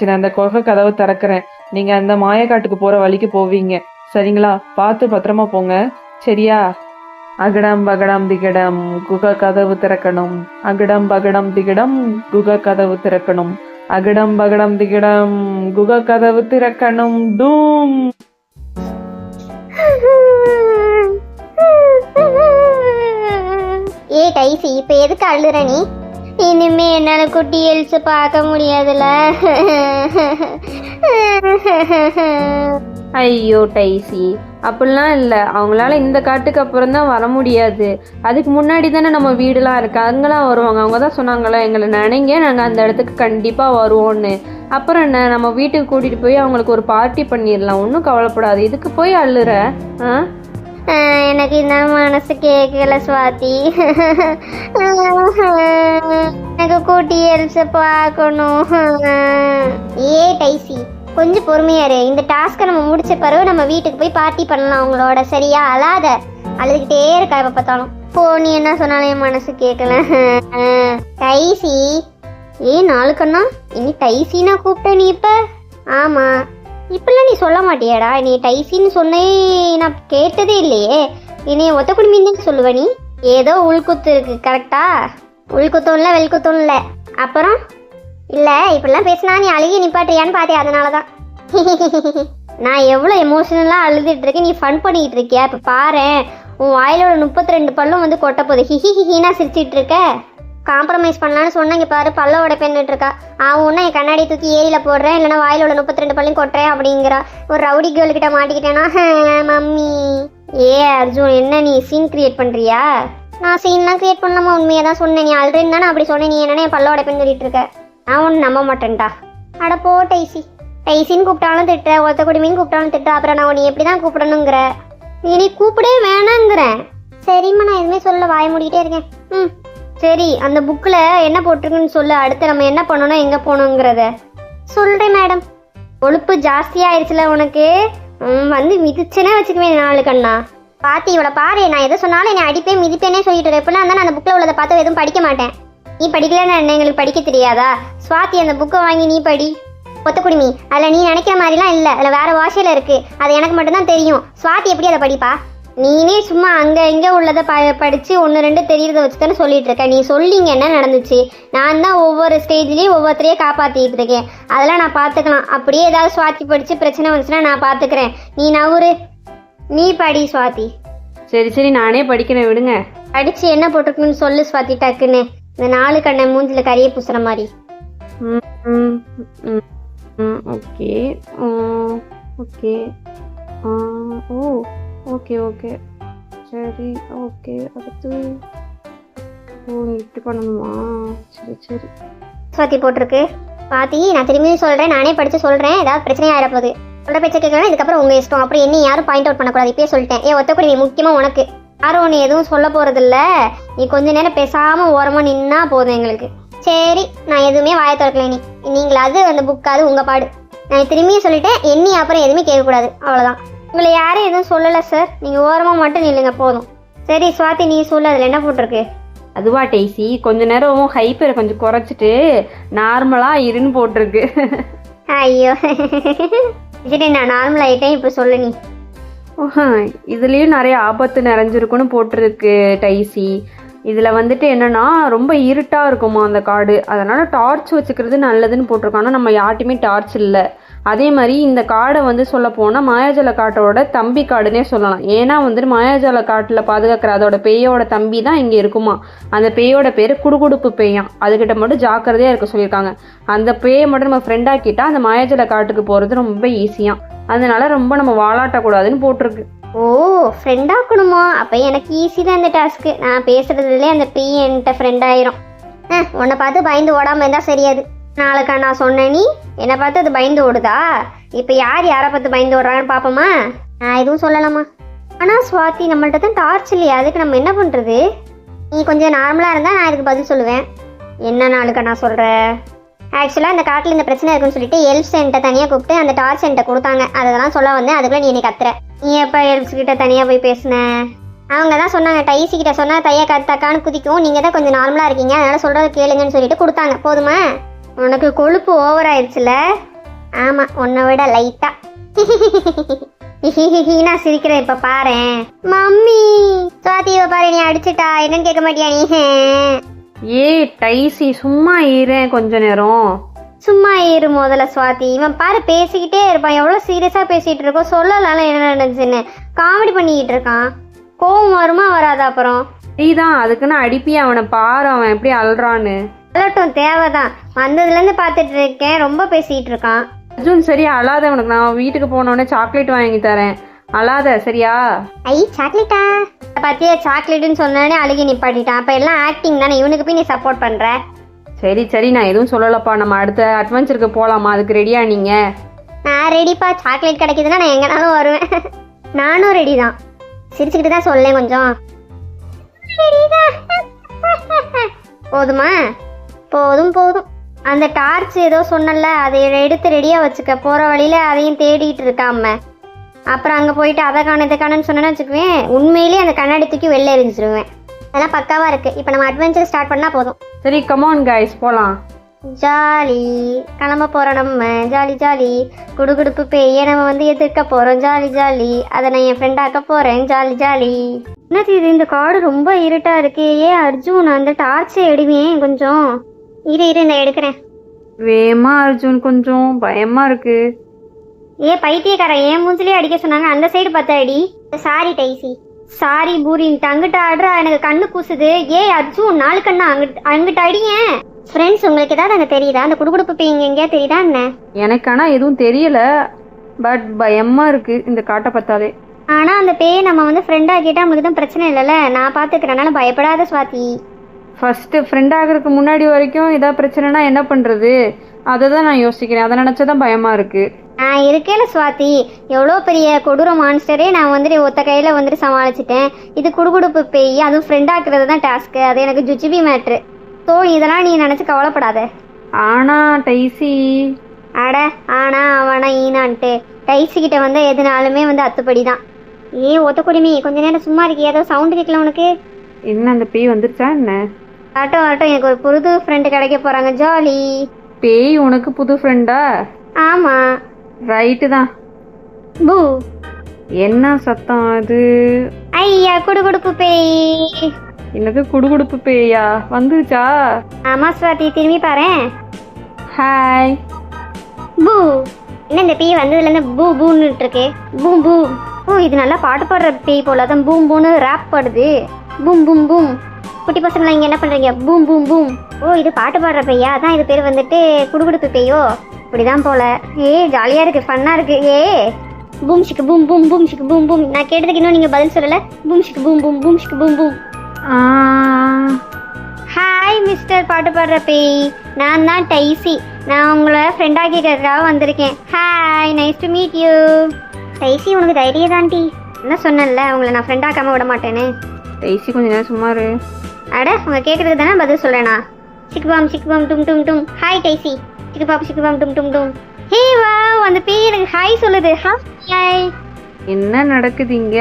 சரி அந்த குகை கதவை திறக்கிறேன். நீங்க அந்த மாயக்காட்டுக்கு போற வழிக்கு போவீங்க. சரிங்களா? பார்த்து பத்திரமா போங்க. சரியா? அகடம் பகடம் திகடம் குக கதவு திறக்கணும். அகடம் பகடம் திகடம் குக கதவு திறக்கணும். அகடம் பகடம் திகடம் குக கதவு திறக்கணும். டூம்! ஏ கைசி இப்ப எதுக்கு அழுற நீ? இனிமே என்னால் குட்டி எல்ஸை பார்க்க முடியாதுல. ஐயோ டைசி. அப்படிலாம் இல்லை. அவங்களால இந்த காட்டுக்கு அப்புறம் தான் வர முடியாது. அதுக்கு முன்னாடி தானே நம்ம வீடுலாம் இருக்கு. அங்கெல்லாம் வருவாங்க. அவங்க தான் சொன்னாங்களே எங்களை நினைங்க நாங்கள் அந்த இடத்துக்கு கண்டிப்பாக வருவோன்னு அப்புறம் என்ன? நம்ம வீட்டுக்கு கூட்டிகிட்டு போய் அவங்களுக்கு ஒரு பார்ட்டி பண்ணிடலாம். ஒன்றும் கவலைப்படாது. இதுக்கு போய் அள்ளுற ஆ? எனக்கு இந்த மனசு கேட்கல சுவாதி. எனக்கு கூட்டி எரிச்ச பார்க்கணும். ஏ டைசி கொஞ்சம் பொறுமையாரு இந்த டாஸ்க்கை நம்ம முடிச்ச பிறகு நம்ம வீட்டுக்கு போய் பார்ட்டி பண்ணலாம் அவங்களோட சரியா? அழாத. அழுதுகிட்டே இருக்கா எப்ப பார்த்தாலும். போ நீ என்ன சொன்னாலும் என் மனசு கேட்கல டைசி ஏ நாளுக்கண்ணா இனி டைசினா கூப்பிட்ட நீ இப்ப? ஆமா. இப்பெல்லாம் நீ சொல்ல மாட்டியாடா? நீ டைசின்னு சொன்னே நான் கேட்டதே இல்லையே. இனி ஒத்த குடும்பின்னு சொல்லுவ நீ? ஏதோ உள்குத்து இருக்கு கரெக்டா உள்குத்தும் இல்லை வெள்குத்தும் இல்லை. அப்புறம்? இல்லை இப்படிலாம் பேசினா நீ அழுகி நிப்பாட்டியான்னு பார்த்தேன் அதனால தான் நான் எவ்வளோ எமோஷனலாக அழுதுட்டு இருக்கேன். நீ ஃபன் பண்ணிக்கிட்டு இருக்கியா? இப்போ பாரு உன் வாயிலோட முப்பத்தி ரெண்டு பல்லும் வந்து கொட்ட போகுது. ஹிஹி ஹிஹினா சிரிச்சிட்டு இருக்க. காம்ப்ரமைஸ் பண்ணலான்னு சொன்னேன். இங்க பாரு பல்ல உடைப்பேன்னுட்டு இருக்கா அவன் என் கண்ணாடி தூக்கி ஏரியில் போடுறேன். இல்லைன்னா உள்ள முப்பத்தி ரெண்டு பல்லையும் கொட்டுறேன் அப்படிங்கிறா. ஒரு ரவுடி கேர்ள் கிட்ட மாட்டிக்கிட்டேனா மம்மி. ஏ அர்ஜுன் என்ன நீ சீன் கிரியேட் பண்ணுறியா நான் சீன்லாம் கிரியேட் பண்ணாமல் உண்மையை தான் சொன்னேன். நீ ஆல்ரெடி தானே அப்படி சொன்னேன் நீ என்னென்ன என் பல்ல உடைப்பேன்னு சொல்லிட்டு இருக்க? நான் ஒன்று நம்ப மாட்டேன்டா. அட போ டைசி. டைசின்னு கூப்பிட்டாலும் திட்டுற. ஒத்த குடிமையும் கூப்பிட்டாலும் திட்டுற. அப்புறம் நான் உன்னை எப்படி தான் கூப்பிடணுங்கிற? நீ நீ கூப்பிடவே வேணாங்கிறேன் சரிம்மா நான் எதுவுமே சொல்ல வாய மூடிக்கிட்டே இருக்கேன். ம். சரி அந்த புக்கில் என்ன போட்டிருக்குன்னு சொல்லு. அடுத்து நம்ம என்ன பண்ணணும் எங்கே போகணுங்கிறத. சொல்கிறேன் மேடம். கொழுப்பு ஜாஸ்தியாயிருச்சுல உனக்கு? வந்து மிதிச்சேனே வச்சுக்குவேன் நாலு கண்ணா. பாத்தி இவளை பாரு. நான் எதை சொன்னாலும் என்னை அடிப்பேன் மிதிப்பேனே சொல்லிட்டு எப்படிலாம் நான் அந்த புக்கில் உள்ளதை பார்த்து எதுவும் படிக்க மாட்டேன். நீ படிக்கலன்னு என்ன? எங்களுக்கு படிக்க தெரியாதா? சுவாத்தி அந்த புக்கை வாங்கி நீ படி. ஒத்த குடிமி அதில் நீ நினைக்கிற மாதிரிலாம் இல்லை. அதில் வேறு வாஷையில் இருக்குது அது எனக்கு மட்டும்தான் தெரியும். சுவாத்தி எப்படி அதை படிப்பா? நீனே சும்மா அங்கே இங்கே உள்ளதை ப படித்து ஒன்று ரெண்டு தெரியறத வச்சு தானே சொல்லிட்டு இருக்க நீ சொல்லிங்க என்ன நடந்துச்சு. நான் தான் ஒவ்வொரு ஸ்டேஜ்லேயும் ஒவ்வொருத்தரையே காப்பாற்றிட்டு இருக்கேன். அதெல்லாம் நான் பார்த்துக்கலாம் அப்படியே ஏதாவது சுவாதி படித்து பிரச்சனை வந்துச்சுன்னா நான் பார்த்துக்கிறேன் நீ நவுரு நீ படி சுவாதி. சரி சரி நானே படிக்கிறேன் விடுங்க. படித்து என்ன போட்டிருக்குன்னு சொல்லு சுவாதி டக்குன்னு. இந்த நாலு கண்ணை மூஞ்சில கறியை பூசுற மாதிரி. ம், ம், ம், ம், ஓகே. ஓகே. ஓ. ஓகே ஓகே சரி ஓகே அடுத்து ஓ இப்படி பண்ணணுமா சரி சரி. சுவாதி போட்டிருக்கு. பாத்தி நான் திரும்பியும் சொல்கிறேன் நானே படித்து சொல்கிறேன் ஏதாவது பிரச்சனை ஆயிட போகுது சொல்கிற பேச்சை கேட்கணும் இதுக்கப்புறம் உங்கள் இஷ்டம். அப்புறம் என்ன யாரும் பாயிண்ட் அவுட் பண்ணக்கூடாது. இப்பயே சொல்லிட்டேன். ஏ ஒத்தக்குடி நீ முக்கியமாக உனக்கு. யாரும் ஒன்று எதுவும் சொல்ல போகிறதில்ல நீ கொஞ்ச நேரம் பேசாமல் ஓரமாக நின்னா போதும் எங்களுக்கு. சரி நான் எதுவுமே வாய திறக்கல நீ நீங்களாவது அந்த புக்காவது உங்கள் பாடு. நான் திரும்பியும் சொல்லிட்டேன். என்னி அப்புறம் எதுவுமே கேட்கக்கூடாது. அவ்வளோதான் உங்களை யாரும் எதுவும் சொல்லலை சார் நீங்கள் ஓரமாக மட்டும் நில்லுங்க போதும். சரி சுவாதி நீ சொல்லு அதில் என்ன போட்டிருக்கு? அதுவா டெய்சி. கொஞ்ச நேரம் ஹைப்பரை கொஞ்சம் குறைச்சிட்டு நார்மலாக இருன்னு போட்டிருக்கு. ஐயோ. சரி நான் நார்மல் ஆயிட்டேன் இப்போ சொல்லு நீ. இதுலயும் நிறைய ஆபத்து நிறைஞ்சிருக்குன்னு போட்டிருக்கு டைசி இதில் வந்துட்டு என்னன்னா ரொம்ப இருட்டாக இருக்குமா அந்த காடு அதனால் டார்ச் வச்சுக்கிறது நல்லதுன்னு போட்டிருக்கோம் ஆனால் நம்ம யார்ட்டையுமே டார்ச் இல்லை. அதே மாதிரி இந்த காடை வந்து சொல்ல போனால் மாயாஜால காட்டோட தம்பி காடுனே சொல்லலாம். ஏன்னா வந்துட்டு மாயாஜால காட்டில் பாதுகாக்கிற அதோட பேயோட தம்பி தான் இங்கே இருக்குமா? அந்த பேயோட பேர் குடுகுடுப்பு பேயான் அதுக்கிட்ட மட்டும் ஜாக்கிரதையாக இருக்க சொல்லியிருக்காங்க. அந்த பேயை மட்டும் நம்ம ஃப்ரெண்டாக்கிட்டால் அந்த மாயாஜால காட்டுக்கு போகிறது ரொம்ப ஈஸியாக அதனால ரொம்ப நம்ம வாலாட்டக்கூடாதுன்னு போட்டிருக்கு. ஓ ஃப்ரெண்டாக்கணுமா அப்போ எனக்கு ஈஸி தான் இந்த டாஸ்க்கு நான் பேசுறதுலேயே அந்த பி என்கிட்ட ஃப்ரெண்ட் ஆயிரும். உன்னை பார்த்து பயந்து ஓடாமல் இருந்தால் சரியாது நாளைக்கா நான் சொன்னேன் நீ. என்னை பார்த்து அது பயந்து ஓடுதா? இப்போ யார் யாரை பார்த்து பயந்து ஓடுறாங்கன்னு பார்ப்போமா நான் எதுவும் சொல்லலாமா ஆனால் சுவாதி நம்மள்ட்ட தான் டார்ச் இல்லையா? அதுக்கு நம்ம என்ன பண்ணுறது நீ கொஞ்சம் நார்மலாக இருந்தால் நான் இதுக்கு பதில் சொல்லுவேன். என்ன நாளுக்கா நான் சொல்கிறேன் ஆக்சுவலாக இந்த காட்டில் இந்த பிரச்சனை இருக்குன்னு சொல்லிட்டு எல்ஃப் சென்ட்டை தனியாக கூப்பிட்டு அந்த டார்ச் சென்ட்டை கொடுத்தாங்க. அதெல்லாம் சொல்ல வந்தேன். அதுக்குள்ளே நீ என்னை கத்துற. நீ எப்போ எல்ஃப்ஸ் கிட்ட தனியாக போய் பேசுன? அவங்க தான் சொன்னாங்க டைசி கிட்ட சொன்னால் தையா கத்தாக்கான்னு குதிக்கும் நீங்கள் தான் கொஞ்சம் நார்மலாக இருக்கீங்க. அதனால் சொல்கிறத கேளுங்கன்னு சொல்லிட்டு கொடுத்தாங்க. போதுமா? உனக்கு கொழுப்பு ஓவர் ஆயிடுச்சுல ஆமா உன்னை விட லைட்டா நான் சிரிக்கிறேன் இப்ப பாரேன் மம்மி சுவாதியை பாரு நீ அடிச்சுட்டா. என்னன்னு கேட்க மாட்டியா நீ? ஏய் டைசி சும்மா இருறேன் கொஞ்ச நேரம். சும்மா ஏறு முதல்ல சுவாதி. இவன் பாரு பேசிக்கிட்டே இருப்பான். எவ்வளோ சீரியஸாக பேசிகிட்டு இருக்கோம் சொல்லலாம் என்ன நடந்துச்சுன்னு. காமெடி பண்ணிக்கிட்டு இருக்கான். கோவம் வருமா வராதா அப்புறம்? நீதான் அதுக்குன்னு அடிப்பியா அவனை? பாரு அவன் எப்படி அல்றான்னு அலட்டும் தேவைதான். வந்ததுலேருந்து பார்த்துட்டு இருக்கேன் ரொம்ப பேசிகிட்டு இருக்கான் அர்ஜுன் சரி அழாத உனக்கு. நான் வீட்டுக்கு போனோடனே சாக்லேட் வாங்கி தரேன். அழாத சரியா? ஐ சாக்லேட்டா? பார்த்தியா சாக்லேட்டுன்னு சொன்னோடனே அழுகி நிப்பாட்டிட்டான். அப்போ எல்லாம் ஆக்டிங் தானே. இவனுக்கு போய் நீ சப்போர்ட் பண்ணுற சரி சரி நான் எதுவும் சொல்லலப்பா. நம்ம அடுத்த அட்வென்ச்சருக்கு போகலாமா அதுக்கு ரெடியா நீங்க? நான் ரெடிப்பா சாக்லேட் கிடைக்குதுன்னா நான் எங்கனாலும் வருவேன். நானும் ரெடி தான். சிரிச்சுக்கிட்டு தான் சொல்லேன் கொஞ்சம். போதுமா? போதும் போதும். அந்த டார்ச் ஏதோ சொன்னல அதை எடுத்து ரெடியாக வச்சுக்க. போகிற வழியில அதையும் தேடிட்டு இருக்காம. அப்புறம் அங்கே போயிட்டு அதை காண இதை காணுன்னு சொன்னேன்னு வச்சுக்குவேன். உண்மையிலேயே அந்த கண்ணாடி தூக்கி வெளில எரிஞ்சிருவேன். அதெல்லாம் பக்காவாக இருக்குது இப்போ நம்ம அட்வென்ச்சர் ஸ்டார்ட் பண்ணால் போதும். சரி கமான் கைஸ் போகலாம் ஜாலி. கிளம்ப போறோம் நம்ம. Jolly jolly. குடுகுடுப்பு பேய நம்ம வந்து எதிர்க்க போறோம். Jolly jolly. அதை நான் என் ஃப்ரெண்டாக்க போறேன். Jolly jolly. என்னது இது? இந்த காடு ரொம்ப இருட்டா இருக்கு. ஏ அர்ஜுன் அந்த டார்ச்சை எடுவேன் கொஞ்சம். இரு இரு நான் எடுக்கிறேன். வேமா அர்ஜுன் கொஞ்சம் பயமா இருக்கு. ஏ பைத்தியக்காரன் ஏன் மூஞ்சிலே அடிக்க சொன்னாங்க. அந்த சைடு பார்த்தா அடி சாரி டைசி சாரி பூரின்ட்டு அங்கிட்ட ஆடுறா. எனக்கு கண்ணு கூசுது. ஏ அர்ஜுன் நாலு கண்ணா? அங்கிட்டு அங்கிட்ட அடிங்க ஃப்ரெண்ட்ஸ் உங்களுக்கு ஏதாவது அங்கே தெரியுதா? அந்த குடுகுடுப்பு பேய் இங்கே எங்கேயா தெரியுதா என்ன? எனக்கு ஆனால் எதுவும் தெரியல. பட் பயமா இருக்கு இந்த காட்டை பார்த்தாலே. ஆனா அந்த பேயை நம்ம வந்து ஃப்ரெண்ட் ஆக்கிட்டா நம்மளுக்கு தான் பிரச்சனை இல்லைல்ல. நான் பாத்துக்கிறனால பயப்படாத சுவாதி. ஃபர்ஸ்ட் ஃப்ரெண்ட் ஆகிறதுக்கு முன்னாடி வரைக்கும் ஏதாவது பிரச்சனைனா என்ன பண்றது? அதை தான் நான் யோசிக்கிறேன். அதை நினச்சதான் பயமா இருக்கு. நான் இருக்கேல சுவாதி. எவ்வளோ பெரிய கொடூர மான்ஸ்டரே நான் வந்துட்டு ஒத்த கையில வந்துட்டு சமாளிச்சிட்டேன். இது குடுகுடுப்பு பேய் அதுவும் ஃப்ரெண்ட் ஆக்குறது தான் டாஸ்க்கு அது எனக்கு ஜுஜிபி மேட்ரு ஸோ இதெல்லாம் நீ நினச்சி கவலைப்படாத. ஆனா டைசி. அட ஆனா அவனா ஈனான்ட்டு. டைசி கிட்ட வந்து எதுனாலுமே வந்து அத்துப்படி தான் ஏ ஒத்த குடிமி கொஞ்ச நேரம் சும்மா இருக்கு ஏதோ சவுண்டு கேட்கல உனக்கு? என்ன அந்த பேய் வந்துருச்சா என்ன? ஆட்டோ ஆட்டோ எனக்கு ஒரு புது ஃப்ரெண்டு கிடைக்க போறாங்க. ஜாலி. பேய் உனக்கு புது ஃப்ரெண்டா ஆமா. ரைட்டு தான். பூ. என்ன சத்தம் அது? ஐயா குடுகுடுப்பு பேய். எனக்கு குடுகுடுப்பு பேயா? வந்துச்சா ஆமா சுவாதி. திரும்பி பாரேன் ஹாய் பூ. என்ன இந்த பேய் வந்ததுலேருந்து பூ பூன்னு இருக்கு? பூம் பூம் ஓ இது நல்லா பாட்டு பாடுற பேய் போல தான் பூம் பூன்னு ரேப் பாடுது. Boom boom boom. குட்டி பசங்களா இங்கே என்ன பண்ணுறீங்க பூம் பூம் பூம். ஓ இது பாட்டு பாடுற பையா அதான் இது பேர் வந்துட்டு குடுகுடுப்பு பையோ. இப்படிதான் போல. ஏ ஜாலியாக இருக்கு ஃபன்னாக இருக்கு. ஏ பூம் ஷிக்கு பூம் பூம் பூம் ஷிக்கு பூம் பூம். நான் கேட்டதுக்கு இன்னும் நீங்கள் பதில் சொல்லலை. பூம் ஷிக்கு பூம் பூம் பூம் ஷிக்கு பூம் பூம். ஹாய் மிஸ்டர் பாட்டு பாடுற பேய் நான் தான் டைசி. நான் உங்களை ஃப்ரெண்டாக கேட்கறதுக்காக வந்திருக்கேன். Hi nice to meet you Daisy உனக்கு தைரியம் தான்டி என்ன சொன்னேன்ல? உங்களை நான் ஃப்ரெண்டாக்காமல் விட மாட்டேனே டைசி கொஞ்ச நேரம் சும்மா அட உங்க கேட்கறதுக்கு தானே பதில் சொல்றேனா? சிக்குபாம் சிக்குபாம் டும் டும் டும். ஹாய் டைசி சிக்குபாம் சிக்குபாம் டும் டும் டும். ஹே வா அந்த பேய் எனக்கு ஹாய் சொல்லுது. ஹாய் என்ன நடக்குது இங்க?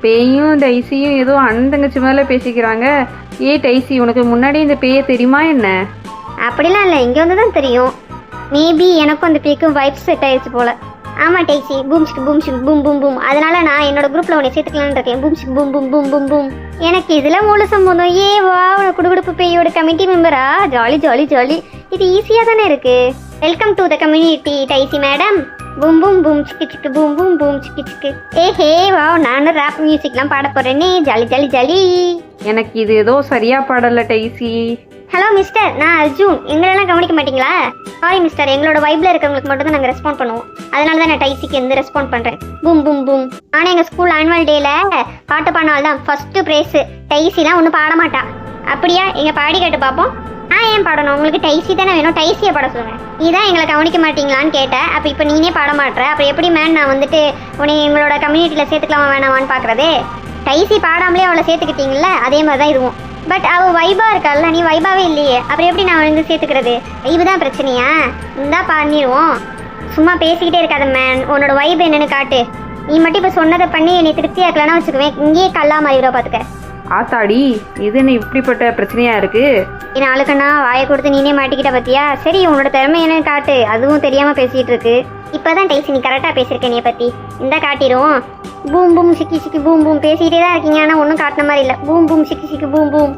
பேயும் டைசியும் ஏதோ அண்ணன் தங்கச்சி மேல பேசிக்கிறாங்க. ஏ டைசி உனக்கு முன்னாடி இந்த பேய தெரியுமா என்ன? அப்படிலாம் இல்லை இங்கே வந்து தான் தெரியும். மேபி எனக்கும் அந்த பேக்கும் வைப்ஸ் செட் ஆயிடுச்சு போல. ஆமா டேக்ஸி பூம்ஸ்க்கு ஷிக் பூம் பூம் பூம். அதனால நான் என்னோட குரூப்பில் உன்னை சேர்த்துக்கலான்னு இருக்கேன். பூம்ஸ்க்கு boom boom boom boom boom. எனக்கு இதில் மூல சம்பந்தம் ஏ வா உன குடுகுடுப்பு பேயோட கமிட்டி மெம்பரா ஜாலி ஜாலி ஜாலி. இது ஈஸியாக தானே இருக்கு? Welcome to the community Daisy madam boom boom boom சிக்கு சிக்கு பூம் பூம் பூம் சிக்கு சிக்கு. ஏ ஹே வா நானும் ரேப் மியூசிக்லாம் பாட போகிறேனே ஜாலி ஜாலி ஜாலி. எனக்கு இது ஏதோ சரியாக பாடலை டைசி ஹலோ மிஸ்டர் நான் அர்ஜுன். எங்களெல்லாம் கவனிக்க மாட்டீங்களா? சாரி மிஸ்டர் எங்களோட வைப்பில் இருக்கிறவங்களுக்கு மட்டும் தான் நாங்கள் ரெஸ்பாண்ட் பண்ணுவோம். அதனால தான் நான் டைசிக்கு வந்து ரெஸ்பாண்ட் பண்ணுறேன் பூம் பூம் பூம் ஆனால் எங்கள் ஸ்கூல் ஆனுவல் டேல பாட்டு பாடினால் தான் ஃபஸ்ட்டு ப்ரைஸு டைசிலாம் ஒன்றும் பாட மாட்டா. அப்படியா? எங்கள் பாடி கேட்டு பார்ப்போம் ஆ ஏன் பாடணும்? உங்களுக்கு டைசி தானே வேணும். டைசியை பாட சொல்லுவேன் நீ தான் எங்களை கவனிக்க மாட்டீங்களான்னு கேட்டேன் அப்போ இப்போ நீனே பாட மாட்டுற. அப்புறம் எப்படி மேம் நான் வந்துட்டு உன்னை எங்களோட கம்யூனிட்டியில் சேர்த்துக்கலாமா வேணாமான்னு பார்க்குறது டைசி பாடாமலே அவளை சேர்த்துக்கிட்டீங்கல்ல? அதே மாதிரி தான் இதுவும். பட் அவ வைபா இருக்கால்ல நீ வைபாவே இல்லையே. அப்புறம் எப்படி நான் வந்து சேர்த்துக்கிறது? தான் பிரச்சனையா? இந்தா பண்ணிடுவோம் சும்மா பேசிக்கிட்டே இருக்காத மேன் உன்னோட வைப் என்னன்னு காட்டு. நீ மட்டும் இப்போ சொன்னதை பண்ணி என்னை திருப்தியாக்கலன்னா வச்சுக்குவேன் இங்கேயே கல்லா மாறிடுவா பார்த்துக்க ஆத்தாடி இது என்ன இப்படிப்பட்ட பிரச்சனையா இருக்கு? என் ஆளுக்கண்ணா வாயை கொடுத்து நீனே மாட்டிக்கிட்ட பத்தியா? சரி உன்னோட திறமை என்னன்னு காட்டு. அதுவும் தெரியாம பேசிட்டு இருக்கு. இப்பதான் டைசி நீ கரெக்டா பேசிருக்க நீ பத்தி. இந்த காட்டிடும் பூம் பூம் சிக்கி சிக்கி பூம் பூம். பேசிட்டே தான் இருக்கீங்க. ஆனா ஒன்றும் காட்டின மாதிரி இல்லை. பூம் பூம் சிக்கி சிக்கி பூம் பூம்.